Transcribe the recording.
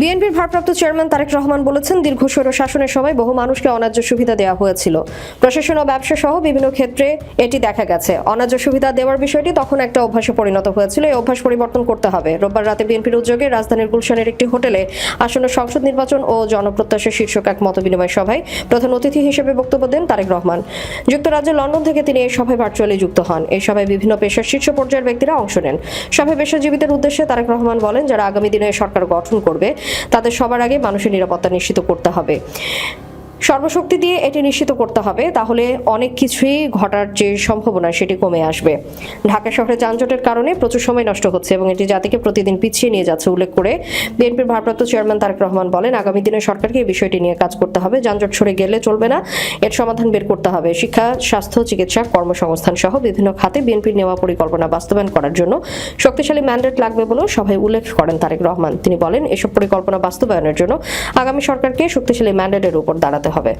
বিএনপির ভারপ্রাপ্ত চেয়ারম্যান তারেক রহমান বলেছেন, দীর্ঘ স্বৈর শাসনের সময় বহু মানুষকে অন্যায্য সুবিধা দেওয়া হয়েছিল। প্রশাসন ও ব্যবসা সহ বিভিন্ন ক্ষেত্রে এটি দেখা গেছে। অন্যায্য সুবিধা দেওয়ার বিষয়টি তখন একটা অভ্যাসে পরিণত হয়েছিল। এই অভ্যাস পরিবর্তন করতে হবে। রোববার রাতে বিএনপির উদ্যোগে রাজধানীর গুলশানের একটি হোটেলে আসন্ন সংসদ নির্বাচন ও জনপ্রত্যাশা শীর্ষক এক মতবিনিময় সভায় প্রধান অতিথি হিসেবে বক্তব্য দেন তারেক রহমান। যুক্তরাজ্যের লন্ডন থেকে তিনি এই সভায় ভার্চুয়ালি যুক্ত হন। এই সভায় বিভিন্ন পেশার শীর্ষ পর্যায়ের ব্যক্তিরা অংশ নেন। সভায় পেশাজীবীদের উদ্দেশ্যে তারেক রহমান বলেন, যারা আগামী দিনে সরকার গঠন করবে তাদের সবার আগে মানুষের নিরাপত্তা নিশ্চিত করতে হবে। সর্বশক্তি দিয়ে এটি নিশ্চিত করতে হবে, তাহলে অনেক কিছুই ঘটার যে সম্ভাবনা সেটি কমে আসবে। ঢাকা শহরে যানজটের কারণে প্রচুর সময় নষ্ট হচ্ছে এবং এটি জাতিকে প্রতিদিন পিছিয়ে নিয়ে যাচ্ছে উল্লেখ করে বিএনপির ভারপ্রাপ্ত চেয়ারম্যান তারেক রহমান বলেন, আগামী দিনে সরকারকে এই বিষয়টি নিয়ে কাজ করতে হবে, যানজট সরে গেলে চলবে না, এর সমাধান বের করতে হবে। শিক্ষা, স্বাস্থ্য, চিকিৎসা, কর্মসংস্থান সহ বিভিন্ন খাতে বিএনপির নেওয়া পরিকল্পনা বাস্তবায়ন করার জন্য শক্তিশালী ম্যান্ডেট লাগবে বলেও সভায় উল্লেখ করেন তারেক রহমান। তিনি বলেন, এসব পরিকল্পনা বাস্তবায়নের জন্য আগামী সরকারকে শক্তিশালী ম্যান্ডেটের উপর দাঁড়াতে হবে।